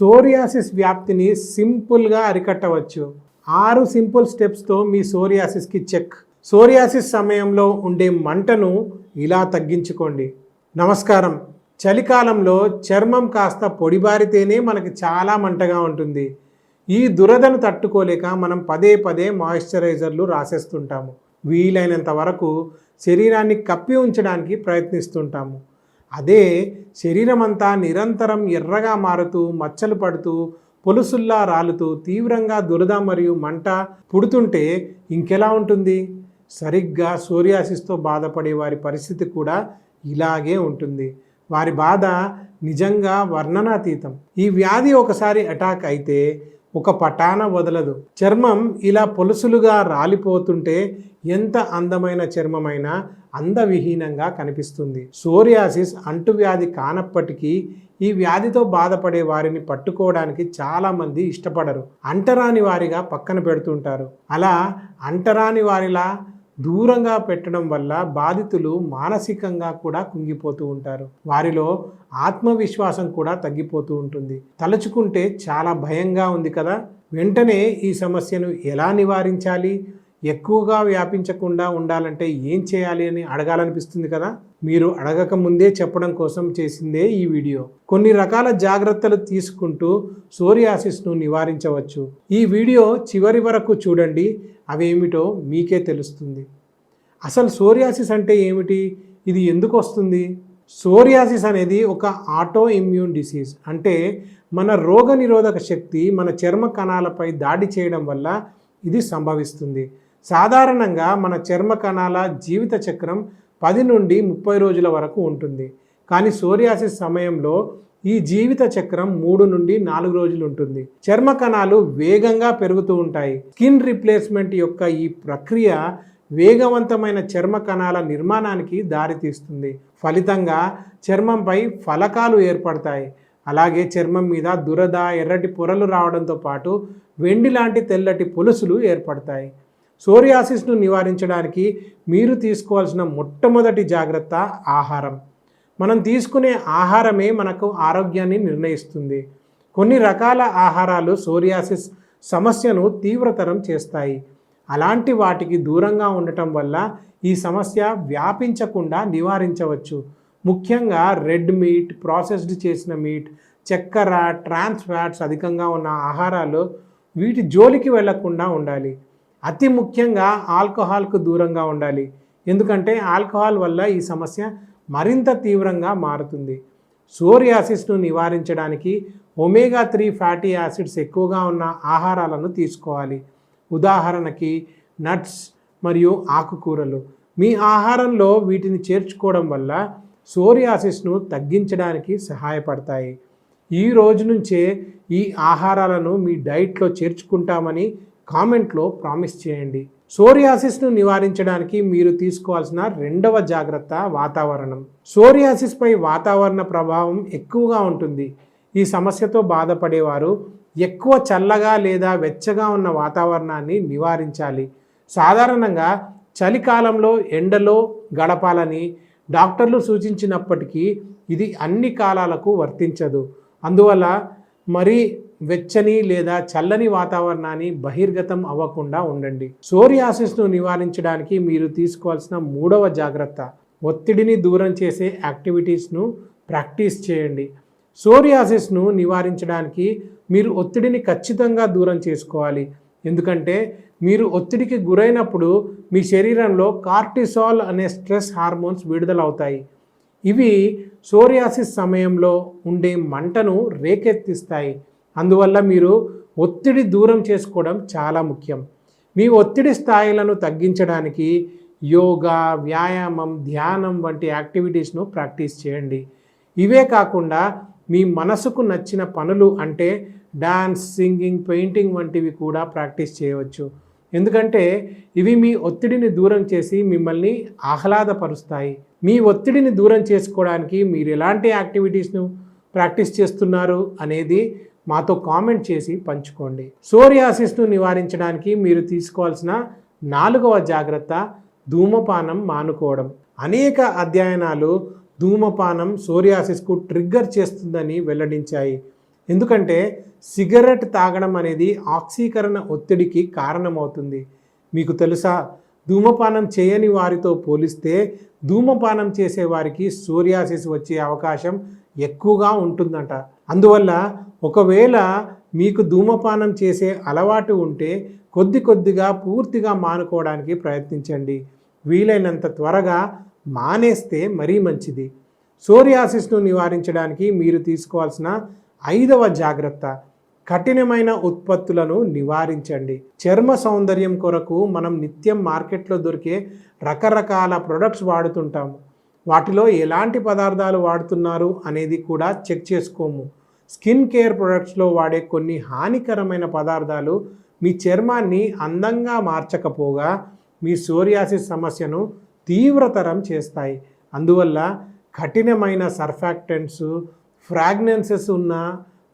Psoriasis వ్యాప్తిని సింపుల్గా అరికట్టవచ్చు. ఆరు సింపుల్ స్టెప్స్తో మీ సోరియాసిస్కి చెక్. సోరియాసిస్ సమయంలో ఉండే మంటను ఇలా తగ్గించుకోండి. నమస్కారం. చలికాలంలో చర్మం కాస్త పొడిబారితేనే మనకి చాలా మంటగా ఉంటుంది. ఈ దురదను తట్టుకోలేక మనం పదే పదే మాయిశ్చరైజర్లు రాసేస్తుంటాము. వీలైనంత వరకు శరీరాన్ని కప్పి ఉంచడానికి ప్రయత్నిస్తుంటాము. అదే శరీరం అంతా నిరంతరం ఎర్రగా మారుతూ మచ్చలు పడుతూ పొలుసుల్లా రాలుతూ తీవ్రంగా దురద మరియు మంట పుడుతుంటే ఇంకెలా ఉంటుంది? సరిగ్గా సోరియాసిస్తో బాధపడే వారి పరిస్థితి కూడా ఇలాగే ఉంటుంది. వారి బాధ నిజంగా వర్ణనాతీతం. ఈ వ్యాధి ఒకసారి అటాక్ అయితే ఒక పటాన వదలదు. చర్మం ఇలా పొలుసులుగా రాలిపోతుంటే ఎంత అందమైన చర్మమైనా అందవిహీనంగా కనిపిస్తుంది. సోరియాసిస్ అంటువ్యాధి కానప్పటికీ ఈ వ్యాధితో బాధపడే వారిని పట్టుకోవడానికి చాలామంది ఇష్టపడరు. అంటరాని వారిగా పక్కన పెడుతుంటారు. అలా అంటరాని వారిలా దూరంగా పెట్టడం వల్ల బాధితులు మానసికంగా కూడా కుంగిపోతూ ఉంటారు. వారిలో ఆత్మవిశ్వాసం కూడా తగ్గిపోతూ ఉంటుంది. తలుచుకుంటే చాలా భయంగా ఉంది కదా? వెంటనే ఈ సమస్యను ఎలా నివారించాలి? ఎక్కువగా వ్యాపించకుండా ఉండాలంటే ఏం చేయాలి అని అడగాలనిపిస్తుంది కదా? మీరు అడగక ముందే చెప్పడం కోసం చేసిందే ఈ వీడియో. కొన్ని రకాల జాగ్రత్తలు తీసుకుంటూ సోరియాసిస్ను నివారించవచ్చు. ఈ వీడియో చివరి వరకు చూడండి అవేమిటో మీకే తెలుస్తుంది. అసలు సోరియాసిస్ అంటే ఏమిటి? ఇది ఎందుకు వస్తుంది? సోరియాసిస్ అనేది ఒక ఆటో ఇమ్యూన్ డిసీజ్. అంటే మన రోగనిరోధక శక్తి మన చర్మ కణాలపై దాడి చేయడం వల్ల ఇది సంభవిస్తుంది. సాధారణంగా మన చర్మ కణాల జీవిత చక్రం పది నుండి ముప్పై రోజుల వరకు ఉంటుంది. కానీ సోరియాసిస్ సమయంలో ఈ జీవిత చక్రం మూడు నుండి నాలుగు రోజులు ఉంటుంది. చర్మ కణాలు వేగంగా పెరుగుతూ ఉంటాయి. స్కిన్ రిప్లేస్మెంట్ యొక్క ఈ ప్రక్రియ వేగవంతమైన చర్మ కణాల నిర్మాణానికి దారితీస్తుంది. ఫలితంగా చర్మంపై ఫలకాలు ఏర్పడతాయి. అలాగే చర్మం మీద దురద ఎర్రటి పొరలు రావడంతో పాటు వెండి లాంటి తెల్లటి పొలుసులు ఏర్పడతాయి. సోరియాసిస్ను నివారించడానికి మీరు తీసుకోవాల్సిన మొట్టమొదటి జాగ్రత్త ఆహారం. మనం తీసుకునే ఆహారమే మనకు ఆరోగ్యాన్ని నిర్ణయిస్తుంది. కొన్ని రకాల ఆహారాలు సోరియాసిస్ సమస్యను తీవ్రతరం చేస్తాయి. అలాంటి వాటికి దూరంగా ఉండటం వల్ల ఈ సమస్య వ్యాపించకుండా నివారించవచ్చు. ముఖ్యంగా రెడ్ మీట్ ప్రాసెస్డ్ చేసిన మీట్ చక్కెర ట్రాన్స్ ఫ్యాట్స్ అధికంగా ఉన్న ఆహారాలు వీటి జోలికి వెళ్ళకుండా ఉండాలి. అతి ముఖ్యంగా ఆల్కహాల్కు దూరంగా ఉండాలి. ఎందుకంటే ఆల్కహాల్ వల్ల ఈ సమస్య మరింత తీవ్రంగా మారుతుంది. సోరియాసిస్ను నివారించడానికి ఒమేగా త్రీ ఫ్యాటీ యాసిడ్స్ ఎక్కువగా ఉన్న ఆహారాలను తీసుకోవాలి. ఉదాహరణకి నట్స్ మరియు ఆకుకూరలు. మీ ఆహారంలో వీటిని చేర్చుకోవడం వల్ల సోరియాసిస్ను తగ్గించడానికి సహాయపడతాయి. ఈ రోజు నుంచే ఈ ఆహారాలను మీ డైట్లో చేర్చుకుంటామని కామెంట్లో ప్రామిస్ చేయండి. సోరియాసిస్ను నివారించడానికి మీరు తీసుకోవాల్సిన రెండవ జాగ్రత్త వాతావరణం. సోరియాసిస్పై వాతావరణ ప్రభావం ఎక్కువగా ఉంటుంది. ఈ సమస్యతో బాధపడేవారు ఎక్కువ చల్లగా లేదా వెచ్చగా ఉన్న వాతావరణాన్ని నివారించాలి. సాధారణంగా చలికాలంలో ఎండలో గడపాలని డాక్టర్లు సూచించినప్పటికీ ఇది అన్ని కాలాలకు వర్తించదు. అందువల్ల మరీ వెచ్చని లేదా చల్లని వాతావరణాన్ని బహిర్గతం అవ్వకుండా ఉండండి. సోరియాసిస్ను నివారించడానికి మీరు తీసుకోవాల్సిన మూడవ జాగ్రత్త ఒత్తిడిని దూరం చేసే యాక్టివిటీస్ను ప్రాక్టీస్ చేయండి. సోరియాసిస్ను నివారించడానికి మీరు ఒత్తిడిని ఖచ్చితంగా దూరం చేసుకోవాలి. ఎందుకంటే మీరు ఒత్తిడికి గురైనప్పుడు మీ శరీరంలో కార్టిసాల్ అనే స్ట్రెస్ హార్మోన్స్ విడుదలవుతాయి. ఇవి సోరియాసిస్ సమయంలో ఉండే మంటను రేకెత్తిస్తాయి. అందువల్ల మీరు ఒత్తిడి దూరం చేసుకోవడం చాలా ముఖ్యం. మీ ఒత్తిడి స్థాయిలను తగ్గించడానికి యోగా వ్యాయామం ధ్యానం వంటి యాక్టివిటీస్ను ప్రాక్టీస్ చేయండి. ఇవే కాకుండా మీ మనసుకు నచ్చిన పనులు అంటే డాన్స్ సింగింగ్ పెయింటింగ్ వంటివి కూడా ప్రాక్టీస్ చేయవచ్చు. ఎందుకంటే ఇవి మీ ఒత్తిడిని దూరం చేసి మిమ్మల్ని ఆహ్లాదపరుస్తాయి. మీ ఒత్తిడిని దూరం చేసుకోవడానికి మీరు ఎలాంటి యాక్టివిటీస్ను ప్రాక్టీస్ చేస్తున్నారు అనేది మాతో కామెంట్ చేసి పంచుకోండి. సోరియాసిస్ను నివారించడానికి మీరు తీసుకోవాల్సిన నాలుగవ జాగ్రత్త ధూమపానం మానుకోవడం. అనేక అధ్యయనాలు ధూమపానం సోరియాసిస్కు ట్రిగ్గర్ చేస్తుందని వెల్లడించాయి. ఎందుకంటే సిగరెట్ తాగడం అనేది ఆక్సీకరణ ఒత్తిడికి కారణమవుతుంది. మీకు తెలుసా ధూమపానం చేయని వారితో పోలిస్తే ధూమపానం చేసే వారికి సోరియాసిస్ వచ్చే అవకాశం ఎక్కువగా ఉంటుందంట. అందువల్ల ఒకవేళ మీకు ధూమపానం చేసే అలవాటు ఉంటే కొద్ది కొద్దిగా పూర్తిగా మానుకోవడానికి ప్రయత్నించండి. వీలైనంత త్వరగా మానేస్తే మరీ మంచిది. సోరియాసిస్ను నివారించడానికి మీరు తీసుకోవాల్సిన ఐదవ జాగ్రత్త కఠినమైన ఉత్పత్తులను నివారించండి. చర్మ సౌందర్యం కొరకు మనం నిత్యం మార్కెట్లో దొరికే రకరకాల ప్రొడక్ట్స్ వాడుతుంటాము. వాటిలో ఎలాంటి పదార్థాలు వాడుతున్నారు అనేది కూడా చెక్ చేసుకోము. స్కిన్ కేర్ ప్రొడక్ట్స్లో వాడే కొన్ని హానికరమైన పదార్థాలు మీ చర్మాన్ని అందంగా మార్చకపోగా మీ సోరియాసిస్ సమస్యను తీవ్రతరం చేస్తాయి. అందువల్ల కఠినమైన సర్ఫాక్టెంట్స్ ఫ్రాగ్నెన్సెస్ ఉన్న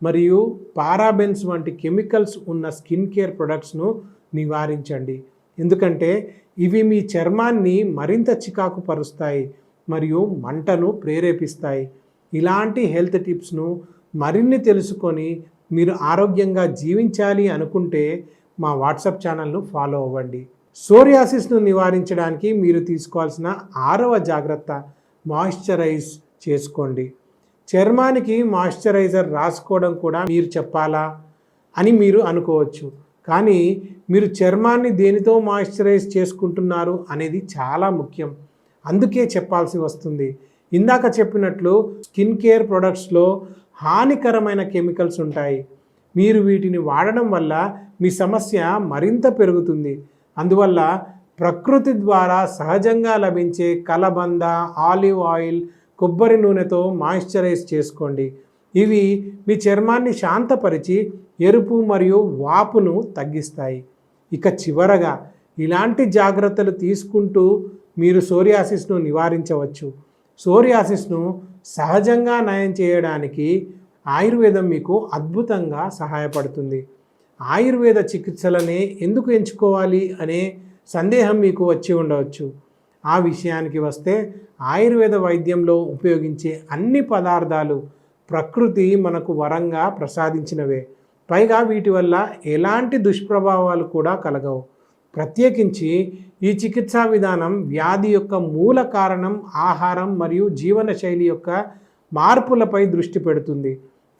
మరియు పారాబెన్స్ వంటి కెమికల్స్ ఉన్న స్కిన్ కేర్ ప్రొడక్ట్స్ను నివారించండి. ఎందుకంటే ఇవి మీ చర్మాన్ని మరింత చికాకు పరుస్తాయి మరియు మంటను ప్రేరేపిస్తాయి. ఇలాంటి హెల్త్ టిప్స్ను మరిన్ని తెలుసుకొని మీరు ఆరోగ్యంగా జీవించాలి అనుకుంటే మా వాట్సాప్ ఛానల్ను ఫాలో అవ్వండి. సోరియాసిస్ను నివారించడానికి మీరు తీసుకోవాల్సిన ఆరవ జాగ్రత్త మాయిశ్చరైజ్ చేసుకోండి. చర్మానికి మాయిశ్చరైజర్ రాసుకోవడం కూడా మీరు చెప్పాలా అని మీరు అనుకోవచ్చు. కానీ మీరు చర్మాన్ని దేనితో మాయిశ్చరైజ్ చేసుకుంటున్నారు అనేది చాలా ముఖ్యం. అందుకే చెప్పాల్సి వస్తుంది. ఇందాక చెప్పినట్లు స్కిన్ కేర్ ప్రొడక్ట్స్లో హానికరమైన కెమికల్స్ ఉంటాయి. మీరు వీటిని వాడడం వల్ల మీ సమస్య మరింత పెరుగుతుంది. అందువల్ల ప్రకృతి ద్వారా సహజంగా లభించే కలబంద ఆలివ్ ఆయిల్ కొబ్బరి నూనెతో మాయిశ్చరైజ్ చేసుకోండి. ఇవి మీ చర్మాన్ని శాంతపరిచి ఎరుపు మరియు వాపును తగ్గిస్తాయి. ఇక చివరగా ఇలాంటి జాగ్రత్తలు తీసుకుంటూ మీరు సోరియాసిస్ను నివారించవచ్చు. సోరియాసిస్ను సహజంగా నయం చేయడానికి ఆయుర్వేదం మీకు అద్భుతంగా సహాయపడుతుంది. ఆయుర్వేద చికిత్సలనే ఎందుకు ఎంచుకోవాలి అనే సందేహం మీకు వచ్చి ఉండవచ్చు. ఆ విషయానికి వస్తే ఆయుర్వేద వైద్యంలో ఉపయోగించే అన్ని పదార్థాలు ప్రకృతి మనకు వరంగా ప్రసాదించినవే. పైగా వీటి వల్ల ఎలాంటి దుష్ప్రభావాలు కూడా కలగవు. ప్రత్యేకించి ఈ చికిత్సా విధానం వ్యాధి యొక్క మూల కారణం ఆహారం మరియు జీవనశైలి యొక్క మార్పులపై దృష్టి పెడుతుంది.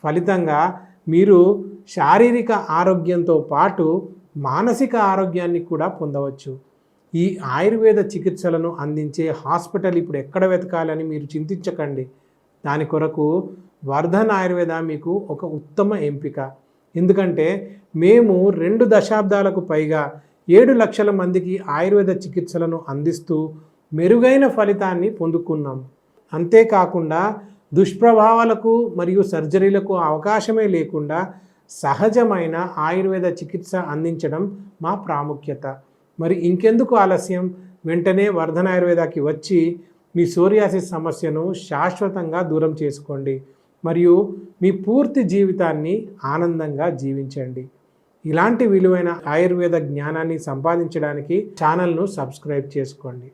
ఫలితంగా మీరు శారీరక ఆరోగ్యంతో పాటు మానసిక ఆరోగ్యాన్ని కూడా పొందవచ్చు. ఈ ఆయుర్వేద చికిత్సలను అందించే హాస్పిటల్ ఇప్పుడు ఎక్కడ వెతకాలని మీరు చింతించకండి. దాని కొరకు వర్ధన్ ఆయుర్వేద మీకు ఒక ఉత్తమ ఎంపిక. ఎందుకంటే మేము రెండు దశాబ్దాలకు పైగా ఏడు లక్షల మందికి ఆయుర్వేద చికిత్సలను అందిస్తూ మెరుగైన ఫలితాన్ని పొందుకున్నాం. అంతేకాకుండా దుష్ప్రభావాలకు మరియు సర్జరీలకు అవకాశమే లేకుండా సహజమైన ఆయుర్వేద చికిత్స అందించడం మా ప్రాముఖ్యత. మరి ఇంకెందుకు ఆలస్యం? వెంటనే వర్ధన ఆయుర్వేదాకి వచ్చి మీ సోరియాసిస్ సమస్యను శాశ్వతంగా దూరం చేసుకోండి. మరియు మీ పూర్తి జీవితాన్ని ఆనందంగా జీవించండి. ఇలాంటి విలువైన ఆయుర్వేద జ్ఞానాన్ని సంపాదించడానికి ఛానల్ను సబ్స్క్రైబ్ చేసుకోండి.